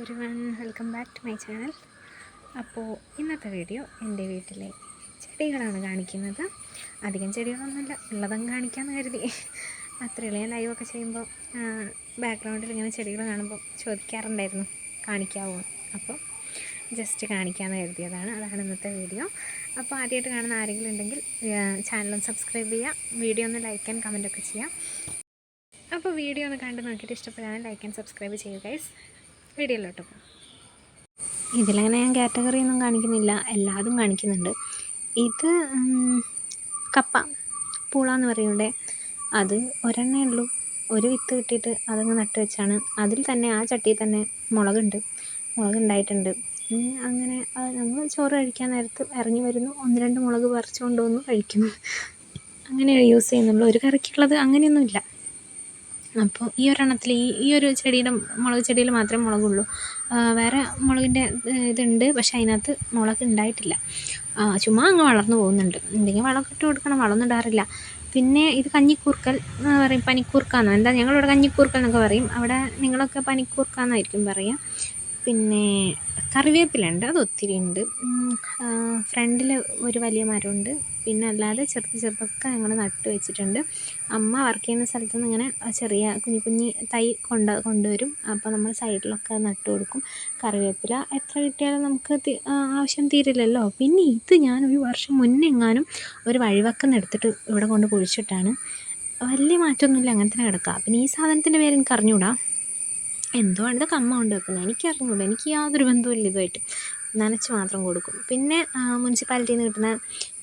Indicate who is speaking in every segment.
Speaker 1: Everyone welcome back to my channel അപ്പോൾ ഇന്നത്തെ video എന്റെ വീട്ടിലെ ചെടികളാണ് കാണിക്കുന്നത്. അധികം ചെടികളൊന്നുമില്ല ഉള്ളതും കാണിക്കാമെന്ന് കരുതി. അത്രയുള്ളൂ ഞാൻ ലൈവൊക്കെ ചെയ്യുമ്പോൾ ബാക്ക്ഗ്രൗണ്ടിൽ ഇങ്ങനെ ചെടികൾ കാണുമ്പോൾ ചോദിക്കാറുണ്ടായിരുന്നു കാണിക്കാവോ അപ്പോൾ ജസ്റ്റ് കാണിക്കാമെന്ന് കരുതിയതാണ്. അതാണ് ഇന്നത്തെ വീഡിയോ അപ്പോൾ ആദ്യമായിട്ട് കാണുന്ന ആരെങ്കിലും ഉണ്ടെങ്കിൽ ചാനലൊന്ന് സബ്സ്ക്രൈബ് ചെയ്യുക വീഡിയോ ഒന്ന് ലൈക്ക് ആൻഡ് കമന്റൊക്കെ ചെയ്യാം. അപ്പോൾ വീഡിയോ ഒന്ന് കണ്ട് നോക്കിയിട്ട് ഇഷ്ടപ്പെടാൻ ലൈക്ക് ആൻഡ് സബ്സ്ക്രൈബ് ചെയ്യുക ഗൈസ് വീഡിയോയിലോട്ട് പോകാം ഇതിലങ്ങനെ ഞാൻ കാറ്റഗറി ഒന്നും കാണിക്കുന്നില്ല. എല്ലാതും കാണിക്കുന്നുണ്ട്. ഇത് കപ്പ പൂള എന്ന് പറയുന്നത് അത് ഒരെണ്ണേ ഉള്ളൂ. ഒരു വിത്ത് കിട്ടിയിട്ട് അതങ്ങ് നട്ട് വെച്ചാണ്. അതിൽ തന്നെ ആ ചട്ടിയിൽ തന്നെ മുളകുണ്ട്. മുളക് ഉണ്ടായിട്ടുണ്ട് അങ്ങനെ നമ്മൾ ചോറ് കഴിക്കാൻ നേരത്ത് ഇറങ്ങി വരുന്നു. ഒന്ന് രണ്ട് മുളക് പറിച്ചു കൊണ്ടുവന്ന് കഴിക്കുന്നു. അങ്ങനെ യൂസ് ചെയ്യുന്നുള്ളൂ. ഒരു കറിക്കുള്ളത് അങ്ങനെയൊന്നുമില്ല. അപ്പോൾ ഈ ഒരെണ്ണത്തിൽ ഈ ഈ ഒരു ചെടിയുടെ മുളക് ചെടിയിൽ മാത്രമേ മുളകുള്ളൂ. വേറെ മുളകിന്റെ ഇതുണ്ട് പക്ഷേ അതിനകത്ത് മുളക് ഉണ്ടായിട്ടില്ല. ചുമ്മാ അങ്ങ് വളർന്നു പോകുന്നുണ്ട്. എന്തെങ്കിലും വളമൊക്കെ ഇട്ട് കൊടുക്കണം വളമൊന്നും ഇടാറില്ല. പിന്നെ ഇത് കഞ്ഞിക്കൂർക്കൽ എന്ന് പറയും പനിക്കൂർക്കാന്നോ? എന്താ ഞങ്ങളിവിടെ കഞ്ഞിക്കൂർക്കൽ എന്നൊക്കെ പറയും. അവിടെ നിങ്ങളൊക്കെ പനിക്കൂർക്കാന്നായിരിക്കും പറയുക പിന്നെ കറിവേപ്പിലുണ്ട് അത് ഒത്തിരി ഉണ്ട്. ഫ്രണ്ടിൽ ഒരു വലിയ മരമുണ്ട്. പിന്നെ അല്ലാതെ ചെറുത് ചെറുതൊക്കെ ഞങ്ങൾ നട്ട് വെച്ചിട്ടുണ്ട്. അമ്മ വർക്ക് ചെയ്യുന്ന സ്ഥലത്ത് നിന്ന് ഇങ്ങനെ ചെറിയ കുഞ്ഞു കുഞ്ഞി തൈ കൊണ്ട് കൊണ്ടുവരും. അപ്പോൾ നമ്മൾ സൈഡിലൊക്കെ നട്ട് കൊടുക്കും. കറിവേപ്പില എത്ര കിട്ടിയാലും നമുക്ക് ആവശ്യം തീരില്ലല്ലോ. പിന്നെ ഇത് ഞാൻ ഒരു വർഷം മുന്നേ എങ്ങാനും ഒരു വഴിവക്കം എടുത്തിട്ട് ഇവിടെ കൊണ്ട് കുഴിച്ചിട്ടാണ് വലിയ മാറ്റമൊന്നുമില്ല അങ്ങനെ തന്നെ കിടക്കുക പിന്നെ ഈ സാധനത്തിന്റെ പേര് എനിക്ക് അറിഞ്ഞുകൂടാ എന്തോ ആണ് കമ്മ അമ്മ കൊണ്ട് വെക്കുന്നത്? എനിക്ക് അറിഞ്ഞൂടാ എനിക്ക് യാതൊരു ബന്ധവുമില്ല ഇതുമായിട്ട്. നനച്ച് മാത്രം കൊടുക്കും പിന്നെ മുനിസിപ്പാലിറ്റിയിൽ നിന്ന് കിട്ടുന്ന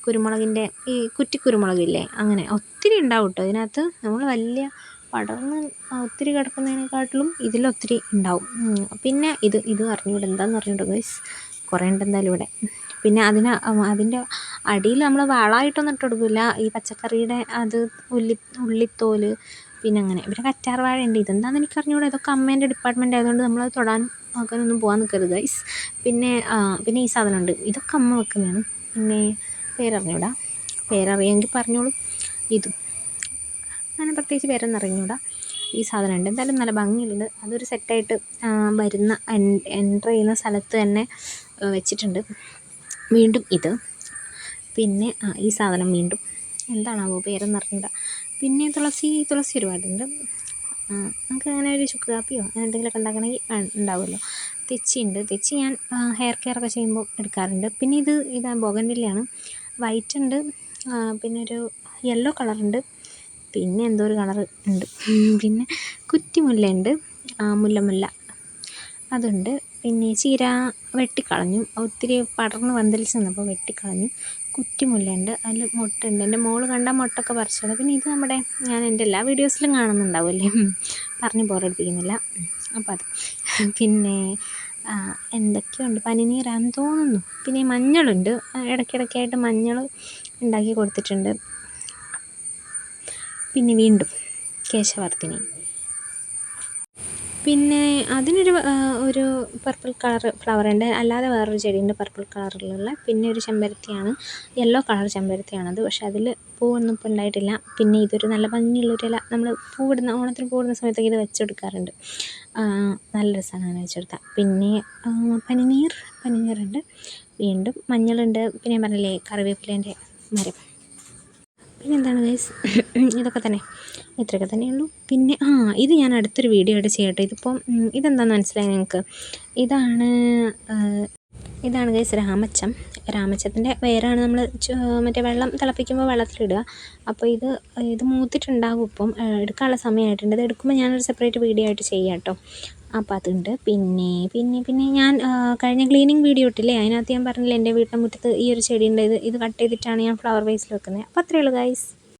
Speaker 1: കുരുമുളകിന്റെ ഈ കുറ്റി കുരുമുളകില്ലേ അങ്ങനെ ഒത്തിരി ഉണ്ടാവും കേട്ടോ ഇതിനകത്ത് നമ്മൾ വലിയ പടർന്ന് ഒത്തിരി കിടക്കുന്നതിനെക്കാട്ടിലും ഇതിലൊത്തിരി ഉണ്ടാവും. പിന്നെ ഇത് ഇത് അറിഞ്ഞൂടെ. എന്താണെന്ന് അറിഞ്ഞൂടെ ഗൈസ് കുറേ ഉണ്ട് എന്തായാലും ഇവിടെ. പിന്നെ അതിന് അതിന്റെ അടിയിൽ നമ്മൾ വളമായിട്ടൊന്നും ഇട്ട് കൊടുക്കില്ല. ഈ പച്ചക്കറിയുടെ അത് ഉള്ളി ഉള്ളിത്തോൽ പിന്നെ അങ്ങനെ പിന്നെ കറ്റാർ വാഴ ഉണ്ട് ഇതെന്താണെന്ന് എനിക്ക് അറിഞ്ഞൂടാ ഇതൊക്കെ അമ്മേന്റെ ഡിപ്പാർട്ട്മെന്റ് ആയതുകൊണ്ട് നമ്മളത് തൊടാൻ നോക്കാനൊന്നും പോകാൻ നിൽക്കരുത് ഗൈസ് പിന്നെ പിന്നെ ഈ സാധനമുണ്ട്. ഇതൊക്കെ അമ്മ വെക്കുന്നതാണ്. പിന്നെ പേരറിഞ്ഞൂടാ. പേരറിയാമെങ്കിൽ പറഞ്ഞോളൂ. ഇതും. അങ്ങനെ പ്രത്യേകിച്ച് പേരൊന്നും അറിഞ്ഞൂടാ. ഈ സാധനമുണ്ട്. എന്തായാലും നല്ല ഭംഗിയുണ്ട്. അതൊരു സെറ്റായിട്ട് വരുന്ന എന്റർ ചെയ്യുന്ന സ്ഥലത്ത് തന്നെ വെച്ചിട്ടുണ്ട്. വീണ്ടും ഇത്. പിന്നെ ഈ സാധനം വീണ്ടും. എന്താണാവോ പേരൊന്നും അറിഞ്ഞൂടാ. പിന്നെ തുളസി തുളസി ഒരുപാടുണ്ട്. നമുക്ക് അങ്ങനെ ഒരു ചുക്ക് കാപ്പിയോ അങ്ങനെ എന്തെങ്കിലുമൊക്കെ ഉണ്ടാക്കണമെങ്കിൽ ഉണ്ടാവുമല്ലോ. തെച്ചിയുണ്ട്. തെച്ചി ഞാൻ ഹെയർ കെയർ ഒക്കെ ചെയ്യുമ്പോൾ എടുക്കാറുണ്ട്. പിന്നെ ഇത് ഇതാ ബോഗൻവില്ലയാണ്. വൈറ്റ് ഉണ്ട്. പിന്നെ ഒരു യെല്ലോ കളറുണ്ട് പിന്നെ എന്തോ ഒരു കളർ ഉണ്ട്. പിന്നെ കുറ്റിമുല്ലയുണ്ട്. മുല്ലമുല്ല. അതുണ്ട്. പിന്നെ ചീര വെട്ടിക്കളഞ്ഞു. ഒത്തിരി പടർന്ന് പന്തലിച്ച് നിന്നപ്പോൾ വെട്ടിക്കളഞ്ഞു. കുറ്റിമുല്ലയുണ്ട് അതിൽ മൊട്ടുണ്ട് എന്റെ മോൾ കണ്ടാൽ മൊട്ടൊക്കെ പറിച്ചോളൂ പിന്നെ ഇത് നമ്മുടെ ഞാൻ എന്റെ എല്ലാ വീഡിയോസിലും കാണുന്നുണ്ടാവുമല്ലേ പറഞ്ഞ് ബോറടിപ്പിക്കുന്നില്ല. അപ്പോൾ അത്. പിന്നെ എന്തൊക്കെയുണ്ട്? പനിനീരാൻ തോന്നുന്നു. പിന്നെ മഞ്ഞളുണ്ട്. ഇടയ്ക്കിടയ്ക്കായിട്ട് മഞ്ഞൾ ഉണ്ടാക്കി കൊടുത്തിട്ടുണ്ട്. പിന്നെ വീണ്ടും കേശവർദ്ധിനി. പിന്നെ അതിനൊരു ഒരു പർപ്പിൾ കളർ ഫ്ലവർ ഉണ്ട്. അല്ലാതെ വേറൊരു ചെടിയുണ്ട് പർപ്പിൾ കളറിലുള്ള പിന്നെ ഒരു ചെമ്പരത്തിയാണ്. യെല്ലോ കളർ ചെമ്പരത്തിയാണത്. പക്ഷെ അതിൽ പൂവൊന്നും ഇപ്പോൾ ഉണ്ടായിട്ടില്ല. പിന്നെ ഇതൊരു നല്ല ഭംഗിയുള്ളൊരു ഇല. നമ്മൾ പൂവിടുന്ന ഓണത്തിന് പൂവിടുന്ന സമയത്തൊക്കെ ഇത് വെച്ചെടുക്കാറുണ്ട്. നല്ല രസമാണ് അങ്ങനെ വെച്ചെടുത്താൽ. പിന്നെ പനിനീർ പനിനീറുണ്ട്. വീണ്ടും മഞ്ഞളുണ്ട്. പിന്നെ പറഞ്ഞില്ലേ കറിവേപ്പിലേന്റെ മരം. പിന്നെ എന്താണ് ഗൈസ് ഇതൊക്കെ തന്നെ. ഇത്രയൊക്കെ തന്നെയുള്ളൂ. പിന്നെ ആ ഇത് ഞാൻ അടുത്തൊരു വീഡിയോ ആയിട്ട് ചെയ്യട്ടെ. ഇതിപ്പം ഇതെന്താണെന്ന് മനസ്സിലായി നിങ്ങൾക്ക്? ഇതാണ് ഇതാണ് ഗൈസ് രാമച്ചം രാമച്ചത്തിന്റെ വേരാണ് നമ്മൾ മറ്റേ വെള്ളം തിളപ്പിക്കുമ്പോൾ വെള്ളത്തിലിടുക. അപ്പോൾ ഇത് ഇത് മൂത്തിട്ടുണ്ടാകും ഇപ്പം. എടുക്കാനുള്ള സമയമായിട്ടുണ്ട് ഇത് എടുക്കുമ്പോൾ ഞാനൊരു സെപ്പറേറ്റ് വീഡിയോ ആയിട്ട് ചെയ്യാം കേട്ടോ അപ്പോൾ അതുണ്ട്. പിന്നെ പിന്നെ പിന്നെ ഞാൻ കഴിഞ്ഞ ക്ലീനിങ് വീഡിയോ ഇട്ടില്ലേ? അതിനകത്ത് ഞാൻ പറഞ്ഞില്ലേ എന്റെ വീട്ടിന്റെ മുറ്റത്ത് ഈ ഒരു ചെടിയുണ്ട് ഇത് ഇത് കട്ട് ചെയ്തിട്ടാണ് ഞാൻ ഫ്ലവർ വേസിൽ വെക്കുന്നത്. അപ്പോൾ അത്രയേ ഉള്ളൂ ഗൈസ്